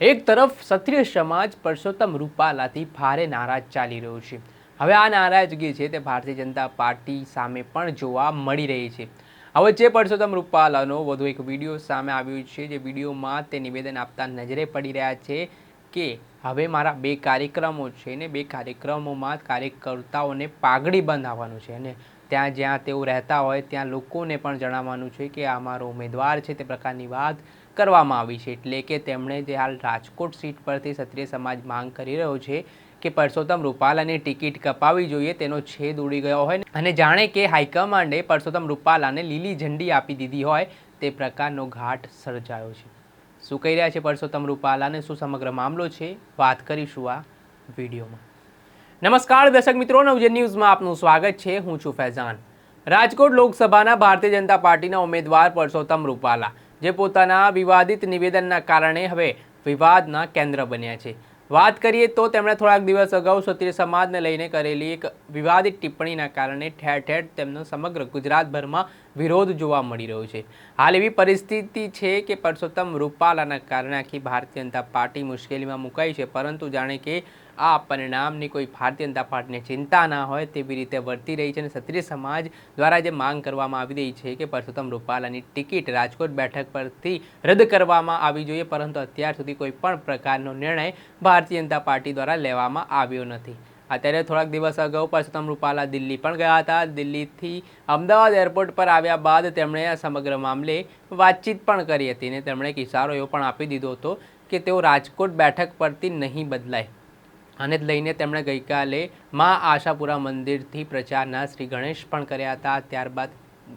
એક તરફ ક્ષત્રિય સમાજ પરસોત્તમ રૂપાલાથી ભારે નારાજ ચાલી રહ્યો છે. હવે આ નારાજગી છે તે ભારતીય જનતા પાર્ટી સામે પણ જોવા મળી રહી છે. હવે જે પરસોત્તમ રૂપાલાનો વધુ એક વીડિયો સામે આવ્યો છે. જે વિડીયોમાં તે નિવેદન આપતા નજરે પડી રહ્યા છે કે, હવે મારા બે કાર્યક્રમો છે ને બે કાર્યક્રમોમાં કાર્યકર્તાઓને પાઘડી બંધાવવાનું છે અને ત્યાં જ્યાં તેઓ રહેતા હોય ત્યાં લોકોને પણ જણાવવાનું છે કે આ મારો ઉમેદવાર છે. તે પ્રકારની વાત કરવામાં આવી છે. એટલે કે તેમણે જે હાલ રાજકોટ સીટ પરથી ક્ષત્રિય સમાજ માંગ કરી રહ્યો છે કે પરસોત્તમ રૂપાલાની ટિકિટ કપાવી જોઈએ, તેનો છેદ ઉડી ગયો હોય અને જાણે કે હાઈકમાન્ડે પરસોત્તમ રૂપાલાને લીલી ઝંડી આપી દીધી હોય, તે પ્રકારનો ઘાટ સર્જાયો છે. શું કહી રહ્યા છે પરસોત્તમ રૂપાલાને? શું સમગ્ર મામલો છે? વાત કરીશું આ વિડીયોમાં. નમસ્કાર દર્શક મિત્રો, નવજન ન્યૂઝમાં આપનું સ્વાગત છે. હું છું ફૈઝાન. રાજકોટ લોકસભાના ભારતીય જનતા પાર્ટીના ઉમેદવાર પરસોત્તમ રૂપાલા. જે પોતાના વિવાદિત નિવેદનના કારણે હવે વિવાદના કેન્દ્ર બન્યા છે. વાત કરીએ તો તેમણે થોડાક દિવસ અગાઉ ક્ષત્રિય સમાજને લઈને કરેલી એક વિવાદિત ટિપ્પણીના કારણે ઠેર ઠેર તેમનો સમગ્ર ગુજરાતભરમાં વિરોધ જોવા મળી રહ્યો છે. હાલ એવી પરિસ્થિતિ છે કે પરસોત્તમ રૂપાલાના કારણે આખી ભારતીય જનતા પાર્ટી મુશ્કેલીમાં મુકાઈ છે, પરંતુ જાણે કે આ પરિણામની કોઈ ભારતીય જનતા પાર્ટીને ચિંતા ના હોય તેવી રીતે વર્તી રહી છે અને ક્ષત્રિય સમાજ દ્વારા જે માંગ કરવામાં આવી રહી છે કે પરસોત્તમ રૂપાલાની ટિકિટ રાજકોટ બેઠક પરથી રદ કરવામાં આવી જોઈએ, પરંતુ અત્યાર સુધી કોઈ પણ પ્રકારનો નિર્ણય ભારતીય જનતા પાર્ટી દ્વારા લેવામાં આવ્યો નથી. અત્યારે થોડાક દિવસ અગાઉ પરસોત્તમ રૂપાલા દિલ્હી પણ ગયા હતા. દિલ્હીથી અમદાવાદ એરપોર્ટ પર આવ્યા બાદ તેમણે આ સમગ્ર મામલે વાતચીત પણ કરી હતી અને તેમણે એક ઇશારો એવો પણ આપી દીધો હતો કે તેઓ રાજકોટ બેઠક પરથી નહીં બદલાય. આને જ લઈને તેમણે ગઈકાલે મા આશાપુરા મંદિરથી પ્રચારના શ્રી ગણેશ પણ કર્યા હતા. ત્યારબાદ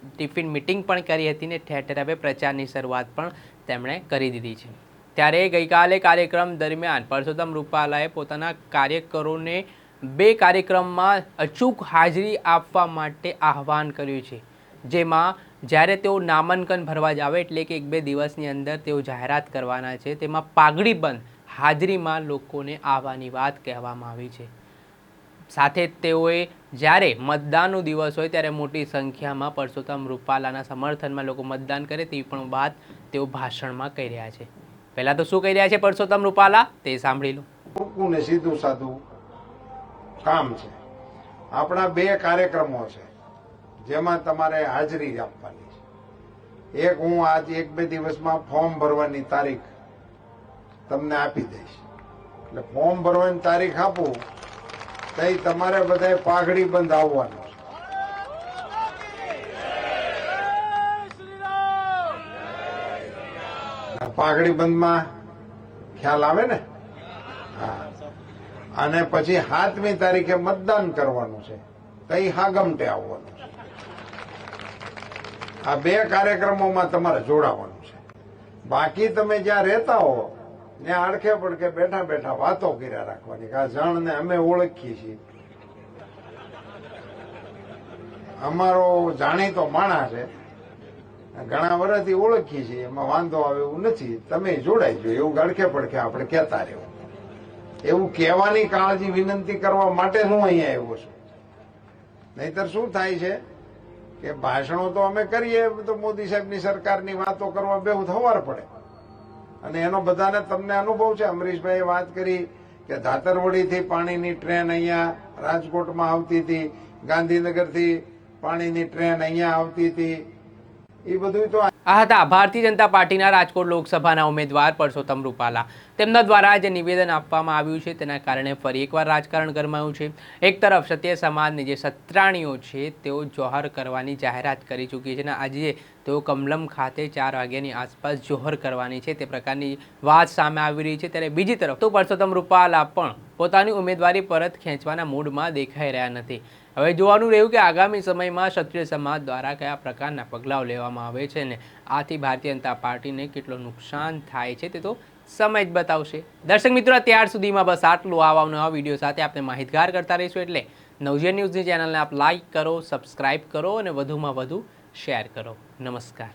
ટિફિન મિટિંગ પણ કરી હતી ને ઠેર ઠેર હવે પ્રચારની શરૂઆત પણ તેમણે કરી દીધી છે. ત્યારે ગઈકાલે કાર્યક્રમ દરમિયાન પરસોત્તમ રૂપાલાએ પોતાના કાર્યકરોને બે કાર્યક્રમમાં અચૂક હાજરી આપવા માટે આહવાન કર્યું છે. જેમાં જ્યારે તેઓ નામાંકન ભરવા જ એટલે કે એક બે દિવસની અંદર તેઓ જાહેરાત કરવાના છે, તેમાં પાઘડી બંધ હાજરીમાં લોકોને આવવાની વાત કહેવામાં આવી છે. સાથે જ તેઓએ જ્યારે મતદાનનો દિવસ હોય ત્યારે મોટી સંખ્યામાં પરસોત્તમ રૂપાલાના સમર્થનમાં લોકો મતદાન કરે તેવી પણ વાત તેઓ ભાષણમાં કહી રહ્યા છે. પહેલાં તો શું કહી રહ્યા છે પરસોત્તમ રૂપાલા? તે સાંભળી લો. સીધું સાધું કામ છે. આપણા બે કાર્યક્રમો છે, જેમાં તમારે હાજરી આપવાની છે. એક હું આજ એક બે દિવસમાં ફોર્મ ભરવાની તારીખ તમને આપી દઈશ. એટલે ફોર્મ ભરવાની તારીખ આપું તો તમારે બધાય પાઘડી બંધ આવવાનું પાઘડી બંધમાં ખ્યાલ આવે ને? હા. અને પછી સાતમી તારીખે મતદાન કરવાનું છે. તઈ હાગમટે આવવાનું છે. આ બે કાર્યક્રમોમાં તમારે જોડાવાનું છે. બાકી તમે જ્યાં રહેતા હો ત્યાં આડખે પડખે બેઠા બેઠા વાતો કર્યા રાખવાની કે આ જણને અમે ઓળખીએ છીએ. અમારો જાણીતો માણસ છે. ઘણા વર્ષથી ઓળખીએ છીએ, એમાં વાંધો આવે એવું નથી. તમે જોડાઈ જો એવું ગળખે પડખે આપણે કહેતા રહેવું. એવું કહેવાની કાળજી, વિનંતી કરવા માટે હું અહીંયા આવ્યો છું. નહીતર શું થાય છે કે ભાષણો તો અમે કરીએ, તો મોદી સાહેબની સરકારની વાતો કરવા બેવું થવાર પડે. અને એનો બધાને તમને અનુભવ છે. અમરીશભાઈએ વાત કરી કે ધાતરવડીથી પાણીની ટ્રેન અહીંયા રાજકોટમાં આવતી હતી. ગાંધીનગરથી પાણીની ટ્રેન અહીંયા આવતી હતી. આ હતા ભારતીય જનતા પાર્ટીના રાજકોટ લોકસભાના ઉમેદવાર પરસોત્તમ રૂપાલા. તેમના દ્વારા જે નિવેદન આપવામાં આવ્યું છે. તેના કારણે ફરી એકવાર રાજકારણ ગરમાયું છે. એક તરફ સત્ય સમાજની જે સત્રાણીઓ છે, તેઓ જોહર કરવાની જાહેરાત કરી ચૂકી છે અને આજે તેઓ કમલમ ખાતે ચાર વાગ્યાની આસપાસ જોહર કરવાની છે. તે પ્રકારની વાત સામે આવી રહી છે. ત્યારે બીજી તરફ તો પરસોત્તમ રૂપાલા પણ પોતાની ઉમેદવારી પરત ખેંચવાના મૂડમાં દેખાઈ રહ્યા નથી. હવે જોવાનું રહ્યું કે આગામી સમયમાં ક્ષત્રિય સમાજ દ્વારા કયા પ્રકારના પગલાઓ લેવામાં આવે છે ને આથી ભારતીય જનતા પાર્ટીને કેટલું નુકસાન થાય છે તે તો સમય જ બતાવશે. દર્શક મિત્રો, અત્યાર સુધીમાં બસ આટલું. આવા નવા વીડિયો સાથે આપણે માહિતગાર કરતા રહીશું એટલે નવજીવન ન્યૂઝની ચેનલને આપ લાઇક કરો, સબસ્ક્રાઇબ કરો અને વધુમાં વધુ શેર કરો. નમસ્કાર.